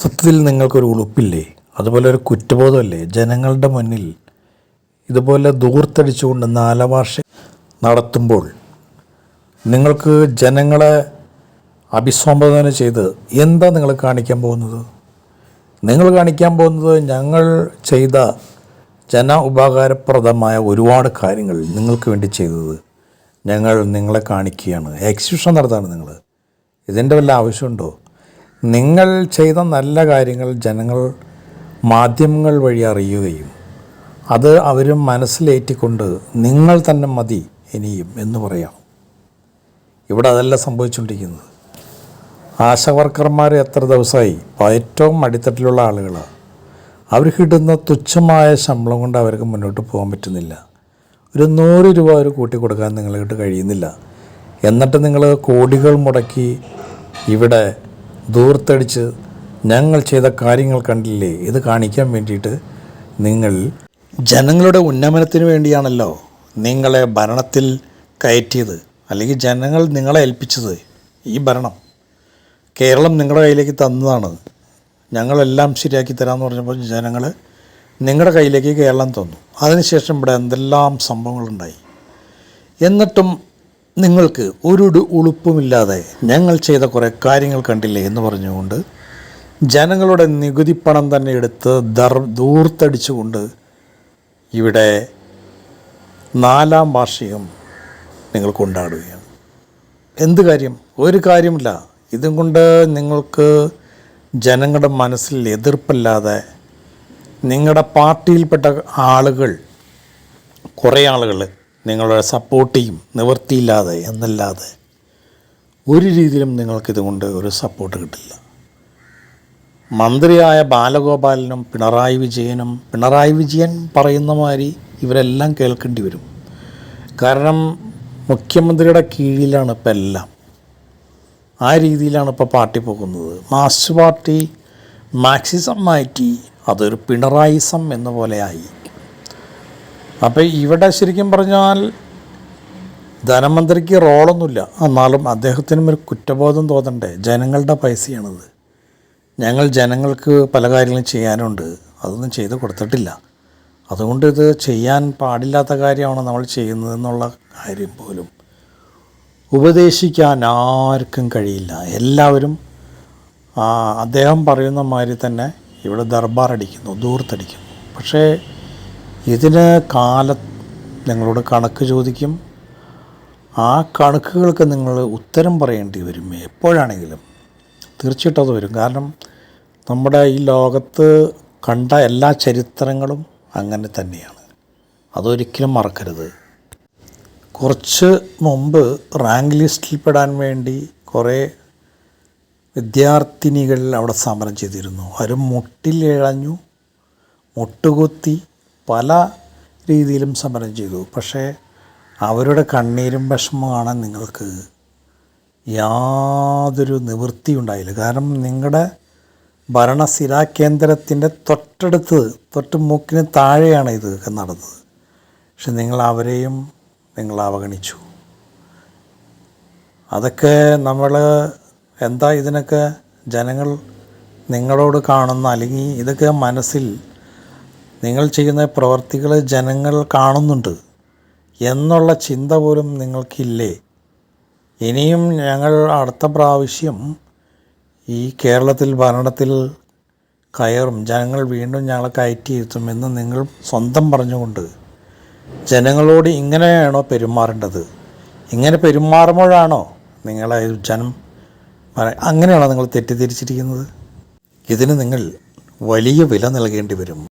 സത്യത്തിൽ നിങ്ങൾക്കൊരു ഉളുപ്പില്ലേ? അതുപോലെ ഒരു കുറ്റബോധമല്ലേ? ജനങ്ങളുടെ മുന്നിൽ ഇതുപോലെ ദൂർത്തടിച്ചുകൊണ്ട് നാലവാർഷ നടത്തുമ്പോൾ നിങ്ങൾക്ക് ജനങ്ങളെ അഭിസംബോധന ചെയ്ത് എന്താ നിങ്ങൾ കാണിക്കാൻ പോകുന്നത്? നിങ്ങൾ കാണിക്കാൻ പോകുന്നത് ഞങ്ങൾ ചെയ്ത ജന ഉപകാരപ്രദമായ ഒരുപാട് കാര്യങ്ങൾ നിങ്ങൾക്ക് വേണ്ടി ചെയ്തത് ഞങ്ങൾ നിങ്ങളെ കാണിക്കുകയാണ്. എക്സിബിഷൻ നടത്താണ് നിങ്ങൾ. ഇതിന്റെ വല്ല ആവശ്യമുണ്ടോ? നിങ്ങൾ ചെയ്ത നല്ല കാര്യങ്ങൾ ജനങ്ങൾ മാധ്യമങ്ങൾ വഴി അറിയുകയും അത് അവരും മനസ്സിലേറ്റിക്കൊണ്ട് നിങ്ങൾ തന്നെ മതി ഇനിയും എന്ന് പറയാം. ഇവിടെ അതല്ല സംഭവിച്ചുകൊണ്ടിരിക്കുന്നത്. ആശാവർക്കർമാർ എത്ര ദിവസമായി ഏറ്റവും അടിത്തട്ടിലുള്ള ആളുകളാണ് അവർക്ക് കിട്ടുന്ന തുച്ഛമായ ശമ്പളം കൊണ്ട് അവർക്ക് മുന്നോട്ട് പോകാൻ പറ്റുന്നില്ല. ഒരു നൂറ് രൂപ അവർ കൂട്ടി കൊടുക്കാൻ നിങ്ങളിട്ട് കഴിയുന്നില്ല. എന്നിട്ട് നിങ്ങൾ കോടികൾ മുടക്കി ഇവിടെ ദൂർത്തടിച്ച് ഞങ്ങൾ ചെയ്ത കാര്യങ്ങൾ കണ്ടില്ലേ? ഇത് കാണിക്കാൻ വേണ്ടിയിട്ട് നിങ്ങൾ ജനങ്ങളുടെ ഉന്നമനത്തിന് വേണ്ടിയാണല്ലോ നിങ്ങളെ ഭരണത്തിൽ കയറ്റിയത്. അല്ലെങ്കിൽ ജനങ്ങൾ നിങ്ങളെ ഏൽപ്പിച്ചത് ഈ ഭരണം. കേരളം നിങ്ങളുടെ കയ്യിലേക്ക് തന്നതാണ്. ഞങ്ങളെല്ലാം ശരിയാക്കി തരാമെന്ന് പറഞ്ഞപ്പോൾ ജനങ്ങൾ നിങ്ങളുടെ കയ്യിലേക്ക് കേരളം തന്നു. അതിനുശേഷം ഇവിടെ എന്തെല്ലാം സംഭവങ്ങളുണ്ടായി? എന്നിട്ടും നിങ്ങൾക്ക് ഒരു ഉളുപ്പുമില്ലാതെ ഞങ്ങൾ ചെയ്ത കുറേ കാര്യങ്ങൾ കണ്ടില്ലേ എന്ന് പറഞ്ഞുകൊണ്ട് ജനങ്ങളുടെ നികുതി പണം തന്നെ എടുത്ത് ദർ ദൂർത്തടിച്ചുകൊണ്ട് ഇവിടെ നാലാം വാർഷികം നിങ്ങൾ കൊണ്ടാടുകയാണ്. എന്ത് കാര്യം? ഒരു കാര്യമില്ല. ഇതും കൊണ്ട് നിങ്ങൾക്ക് ജനങ്ങളുടെ മനസ്സിൽ എതിർപ്പല്ലാതെ നിങ്ങളുടെ പാർട്ടിയിൽപ്പെട്ട ആളുകൾ കുറേ ആളുകൾ നിങ്ങളുടെ സപ്പോർട്ട് ചെയ്യും. നിവർത്തിയില്ലാതെ എന്നല്ലാതെ ഒരു രീതിയിലും നിങ്ങൾക്കിതുകൊണ്ട് ഒരു സപ്പോർട്ട് കിട്ടില്ല. മന്ത്രിയായ ബാലഗോപാലനും പിണറായി വിജയനും പിണറായി വിജയൻ പറയുന്ന മാതിരി ഇവരെല്ലാം കേൾക്കേണ്ടി വരും. കാരണം മുഖ്യമന്ത്രിയുടെ കീഴിലാണ് ഇപ്പം എല്ലാം. ആ രീതിയിലാണ് ഇപ്പോൾ പാർട്ടി പോകുന്നത്. മാർക്സ് പാർട്ടി മാക്സിസം മാറ്റി അതൊരു പിണറായിസം എന്ന പോലെയായി അപ്പോൾ ഇവിടെ ശരിക്കും പറഞ്ഞാൽ ധനമന്ത്രിക്ക് റോളൊന്നുമില്ല. എന്നാലും അദ്ദേഹത്തിനും ഒരു കുറ്റബോധം തോന്നണ്ടേ. ജനങ്ങളുടെ പൈസയാണിത്. ഞങ്ങൾ ജനങ്ങൾക്ക് പല കാര്യങ്ങളും ചെയ്യാനുണ്ട്. അതൊന്നും ചെയ്ത് കൊടുത്തിട്ടില്ല. അതുകൊണ്ട് ഇത് ചെയ്യാൻ പാടില്ലാത്ത കാര്യമാണ് നമ്മൾ ചെയ്യുന്നത് എന്നുള്ള കാര്യം പോലും ഉപദേശിക്കാൻ ആർക്കും കഴിയില്ല. എല്ലാവരും അദ്ദേഹം പറയുന്ന മാതിരി തന്നെ ഇവിടെ ദർബാർ അടിക്കുന്നു ദൂർത്തടിക്കുന്നു. പക്ഷേ ഇതിന് കാല നിങ്ങളോട് കണക്ക് ചോദിക്കും. ആ കണക്കുകൾക്ക് നിങ്ങൾ ഉത്തരം പറയേണ്ടി വരും എപ്പോഴാണെങ്കിലും. തീർച്ചയായിട്ടും അത് വരും. കാരണം നമ്മുടെ ഈ ലോകത്ത് കണ്ട എല്ലാ ചരിത്രങ്ങളും അങ്ങനെ തന്നെയാണ്. അതൊരിക്കലും മറക്കരുത്. കുറച്ച് മുമ്പ് റാങ്ക് ലിസ്റ്റിൽ പെടാൻ വേണ്ടി കുറേ വിദ്യാർത്ഥിനികൾ അവിടെ സമരം ചെയ്തിരുന്നു. അവർ മുട്ടിലിഴഞ്ഞു മുട്ടുകുത്തി പല രീതിയിലും സമരം ചെയ്തു. പക്ഷേ അവരുടെ കണ്ണീരും വിഷമമാണ് നിങ്ങൾക്ക് യാതൊരു നിവൃത്തി ഉണ്ടായില്ല. കാരണം നിങ്ങളുടെ ഭരണസ്ഥിരാ കേന്ദ്രത്തിന്റെ തൊട്ടടുത്ത് തൊട്ട് മൂക്കിന് താഴെയാണ് ഇത് നടന്നത്. പക്ഷെ നിങ്ങൾ അവരെയും നിങ്ങൾ അവഗണിച്ചു. അതൊക്കെ നമ്മൾ എന്താ ഇതിനൊക്കെ ജനങ്ങൾ നിങ്ങളോട് കാണുന്ന അല്ലെങ്കിൽ ഇതൊക്കെ മനസ്സിൽ നിങ്ങൾ ചെയ്യുന്ന പ്രവർത്തികൾ ജനങ്ങൾ കാണുന്നുണ്ട് എന്നുള്ള ചിന്ത പോലും നിങ്ങൾക്കില്ലേ? ഇനിയും ഞങ്ങൾ അടുത്ത പ്രാവശ്യം ഈ കേരളത്തിൽ ഭരണത്തിൽ കയറും. ജനങ്ങൾ വീണ്ടും ഞങ്ങളെ കയറ്റിയിരുത്തുമെന്ന് നിങ്ങൾ സ്വന്തം പറഞ്ഞുകൊണ്ട് ജനങ്ങളോട് ഇങ്ങനെയാണോ പെരുമാറേണ്ടത്? ഇങ്ങനെ പെരുമാറുമ്പോഴാണോ നിങ്ങളെ ജനം അങ്ങനെയാണോ നിങ്ങൾ തെറ്റിദ്ധരിച്ചിരിക്കുന്നത്? ഇതിന് നിങ്ങൾ വലിയ വില നൽകേണ്ടി വരും.